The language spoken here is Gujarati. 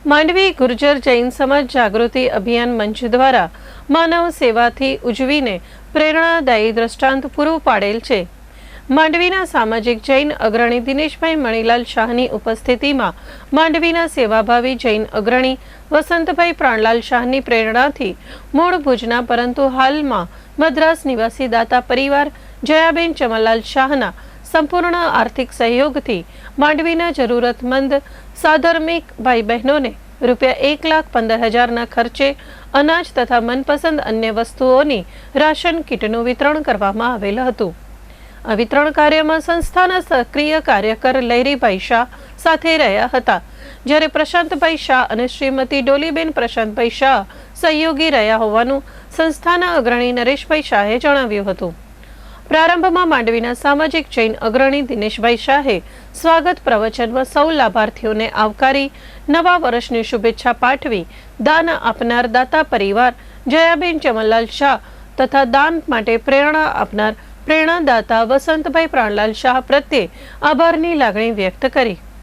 માંડવી ગુર્જર જૈન સમાજ જાગૃતિ અભિયાન મંચ દ્વારા માનવ સેવાથી ઉજવીને પ્રેરણાદાયી દ્રષ્ટાંત પૂરું પાડેલ છે. માંડવીના સામાજિક જૈન અગ્રણી દિનેશભાઈ મણીલાલ શાહની ઉપસ્થિતિમાં માંડવીના સેવાભાવી જૈન અગ્રણી વસંતભાઈ પ્રાણલાલ શાહની પ્રેરણાથી મૂળ ભુજના પરંતુ હાલમાં મદ્રાસ નિવાસી દાતા પરિવાર જયાબેન ચમનલાલ શાહના સંપૂર્ણ આર્થિક સહયોગથી માંડવીના જરૂરતમંદ સાધર્મિક ભાઈ બહેનોને રૂપિયા એક લાખ પંદર હજારના ખર્ચે અનાજ તથા મનપસંદ અન્ય વસ્તુઓની રાશન કીટનું વિતરણ કરવામાં આવેલ હતું. આ વિતરણ કાર્યમાં સંસ્થાના સક્રિય કાર્યકર લહેરીભાઈ શાહ સાથે રહ્યા હતા, જ્યારે પ્રશાંતભાઈ શાહ અને શ્રીમતી ડોલીબેન પ્રશાંતભાઈ શાહ સહયોગી રહ્યા હોવાનું સંસ્થાના અગ્રણી નરેશભાઈ શાહે જણાવ્યું હતું. પ્રારંભમાં માંડવીના સામાજિક જૈન અગ્રણી દિનેશભાઈ શાહે સ્વાગત પ્રવચનમાં સૌ લાભાર્થીઓને આવકારી નવા વર્ષની શુભેચ્છા પાઠવી દાન આપનાર દાતા પરિવાર જયાબેન ચમનલાલ શાહ તથા દાન માટે પ્રેરણા આપનાર પ્રેરણાદાતા વસંતભાઈ પ્રાણલાલ શાહ પ્રત્યે આભારની લાગણી વ્યક્ત કરી.